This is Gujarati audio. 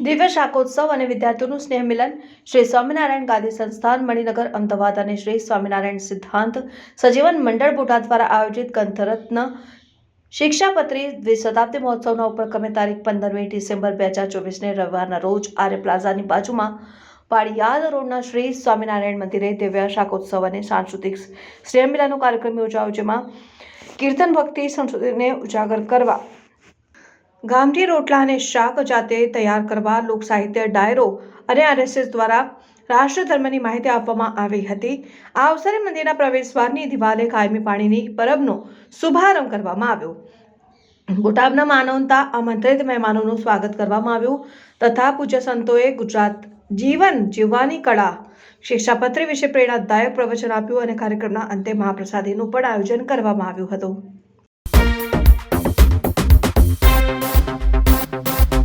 દિવ્ય શાકોત્સવ અને વિદ્યાર્થીઓનું સ્નેહ મિલન શ્રી સ્વામિનારાયણ ગાંધી સંસ્થાન, મણિનગર, અમદાવાદ અને શ્રી સ્વામિનારાયણ સિદ્ધાંત સજીવન મંડળ બોટાદ દ્વારા આયોજિત ગંથરત્ન શિક્ષાપત્રી દ્વિશતાબ્દી મહોત્સવના ઉપક્રમે તારીખ પંદરમી ડિસેમ્બર બે હજાર ચોવીસને રવિવારના રોજ આર્ય પ્લાઝાની બાજુમાં પાળિયાદ રોડના શ્રી સ્વામિનારાયણ મંદિરે દિવ્ય શાકોત્સવ અને સાંસ્કૃતિક સ્નેહમિલનનો કાર્યક્રમ યોજાયો, જેમાં કીર્તન ભક્તિ સંસ્કૃતિને ઉજાગર કરવા ગામઠી રોટલા અને શાક જાતે તૈયાર કરવા લોક સાહિત્ય ડાયરો અને આરએસએસ દ્વારા રાષ્ટ્ર ધર્મની માહિતી આપવામાં આવી હતી. આ અવસરે મંદિરના પ્રવેશદ્વારની દિવાલે કાયમી પાણીની પરબનો શુભારંભ કરવામાં આવ્યો. બોટાદના માનવતા આમંત્રિત મહેમાનોનું સ્વાગત કરવામાં આવ્યું તથા પૂજ્ય સંતોએ ગુજરાત જીવન જીવવાની કળા, શિક્ષાપત્ર વિશે પ્રેરણાદાયક પ્રવચન આપ્યું અને કાર્યક્રમના અંતે મહાપ્રસાદીનું પણ આયોજન કરવામાં આવ્યું હતું.